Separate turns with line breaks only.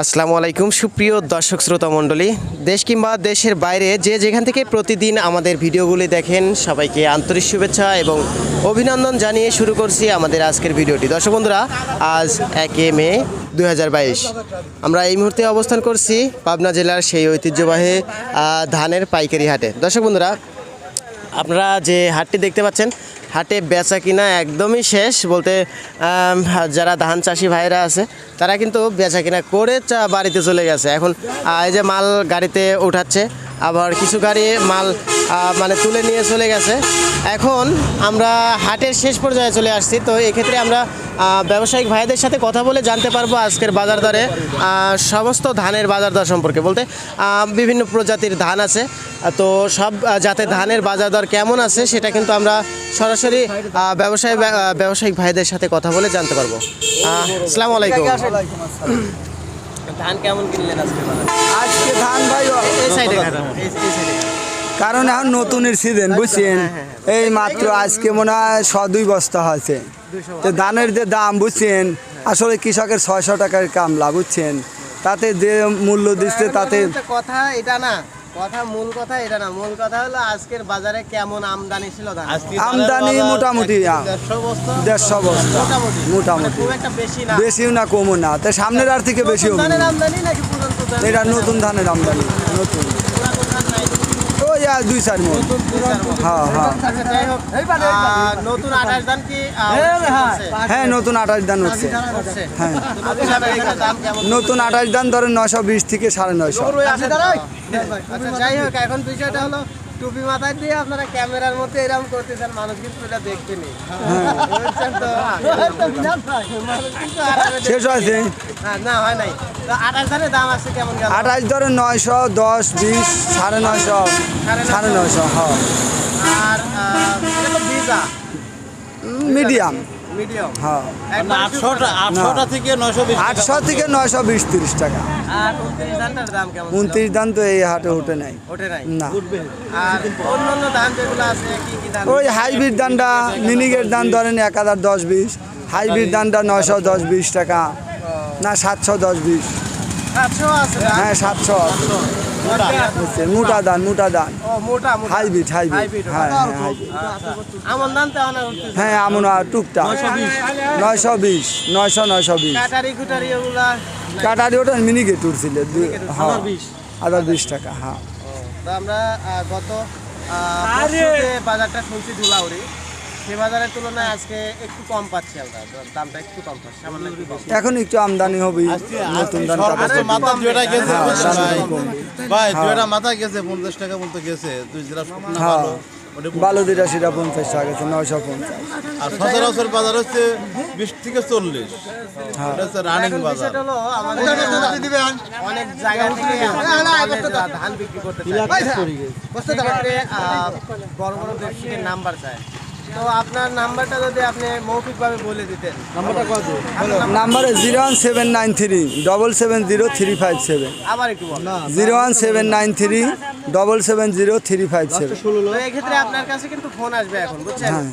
আসসালামু আলাইকুম, সুপ্রিয় দর্শক শ্রোতা মণ্ডলী। দেশ কিংবা দেশের বাইরে যে যেখান থেকে প্রতিদিন আমাদের ভিডিওগুলি দেখেন, সবাইকে আন্তরিক শুভেচ্ছা এবং অভিনন্দন জানিয়ে শুরু করছি আমাদের আজকের ভিডিওটি। দর্শক বন্ধুরা, আজ একে মে দু হাজার বাইশ। আমরা এই মুহূর্তে অবস্থান করছি পাবনা জেলার সেই ঐতিহ্যবাহী ধানের পাইকারি হাটে। দর্শক বন্ধুরা, আপনারা যে হাটটি দেখতে পাচ্ছেন হাটে বেচা কিনা একদমই শেষ বলতে যারা ধান চাষি ভাইরা আছে, তারা কিন্তু বেচা কিনা করে চা বাড়িতে চলে গেছে। এখন এই যে মাল গাড়িতে উঠাচ্ছে আবার কিছু গাড়ি মাল মানে তুলে নিয়ে চলে গেছে। এখন আমরা হাটের শেষ পর্যায়ে চলে আসছি। তো এক্ষেত্রে আমরা ব্যবসায়িক ভাইদের সাথে কথা বলে জানতে পারব আজকের বাজার দরে সমস্ত ধানের বাজার দর সম্পর্কে বলতে বিভিন্ন প্রজাতির ধান আছে। তো সব যাতে ধানের বাজার দর কেমন আছে সেটা কিন্তু আমরা সরাসরি ব্যবসায়ী ব্যবসায়িক ভাইদের সাথে কথা বলে জানতে পারব। আসসালামু আলাইকুম। ধান কেমন কিনলেন আজকে
আজকে ধান ভাই
এই সাইডে
কারণ এখন নতুনের সিজন বুঝছেন? এই মাত্র আজকে মনে হয় শ দুই বস্তা হয়েছে। তো ধানের যে দাম বুঝছেন? আসলে কৃষকের ছয়শো টাকার কামলা বুঝছেন? তাতে যে মূল্য দিচ্ছে তাতে
কথা এটা না। কথা মূল কথা এটা না মূল কথা হলো আজকের বাজারে কেমন আমদানি ছিল
আমদানি মোটামুটি
দেড়শো বস্তা মোটামুটি।
মোটামুটি।
মানে খুব একটা বেশি না।
বেশিও না কমও না। তো সামনের আর থেকে বেশি? এটা নতুন ধানের আমদানি নতুন
পুরাতন ধান নাই।
ওই আর দুই চার মন। হ্যাঁ হ্যাঁ।
নতুন আঠাশ দান কি হচ্ছে?
হ্যাঁ নতুন আঠাশ দান হচ্ছে? হ্যাঁ।
নতুন আঠাশ
ধরেন নশো বিশ থেকে সাড়ে নয়শো।
আচ্ছা, যাই হোক এখন বিষয়টা হলো টুপি মাথায় দিয়ে আপনারা ক্যামেরার মধ্যে এরকম করতেছেন মানুষ কিন্তু এটা দেখবেনি বুঝছেন মানুষ কিন্তু আরামে দেখবে।
শেষ হয়েছে
না, না হয় নাই। তো আঠাশ ধানের দাম আছে কেমন
আঠাশ ধরে নয়শো দশ বিশ সাড়ে নয়শো সাড়ে নয়শো। হ্যাঁ
আর
মিডিয়াম।
মিডিয়াম।
হ্যাঁ
আটশোটা আটশোটা। থেকে নয়শো
আটশো থেকে নয়শো বিশ তিরিশ টাকা।
আর উনত্রিশ ধানটার দাম কেমন
উনত্রিশ ধান তো এই হাটে উঠে নাই।
ওঠে নাই?
না।
আর অন্যান্য ধান যেগুলো আছে কি কি ধান
ওই হাইব্রিড ধানটা মিনিকের দান ধরেন এক হাজার দশ বিশ। হাইব্রিড ধানটা নয়শো দশ বিশ টাকা। না সাতশো দশ বিশ।
সাতশো আছে
হ্যাঁ সাতশো। হচ্ছে মোটা ধান মোটা ধান
ও মোটা মোটা।
Hybrid hybrid. হ্যাঁ হ্যাঁ
আমন
হ্যাঁ এমন আর টুকটাক। নয়শো বিশ। নয়শো নয়শো বিশ।
কাটারি
ওটা মিনিকে টুরছিল হ্যাঁ। হাজার বিশ। টাকা হ্যাঁ।
তো আমরা গত বাজারটা শুনছি ধুলাউড়ি। সে বাজারের তুলনায় আজকে একটু কম পাচ্ছি আমরা। দামটা একটু কম পাচ্ছি সামান্য একটু কম।
এখন একটু আমদানি হবে নতুন ধান
মাথা দুইটা গেছে
হ্যাঁ,
ভাই দুইটা মাথা গেছে পঞ্চাশ টাকা মতো গেছে দুই
হ্যাঁ।
ভালো
বালু দুটা সেটা পঞ্চাশ টাকা গেছে নয়শো পঞ্চাশ।
আর সচরাচর বাজার হচ্ছে বিশ থেকে চল্লিশ।
হ্যাঁ।
হচ্ছে রানিং বাজার
বিষয়টা হলো আমাদের অনেক জায়গা থেকে ধান বিক্রি করতে চাই সেক্ষেত্রে আহ, বড় বড় ব্যবসায়ীর নাম্বার চায় তো আপনার নাম্বারটা যদি আপনি মৌখিকভাবে বলে দিতেন। নাম্বারটা কত?
নাম্বারে zero one seven nine three double seven zero three five seven.
আবার একটু
zero one seven nine three double seven zero three five seven.
এক্ষেত্রে আপনার কাছে কিন্তু ফোন আসবে এখন বুঝছেন?
হ্যাঁ।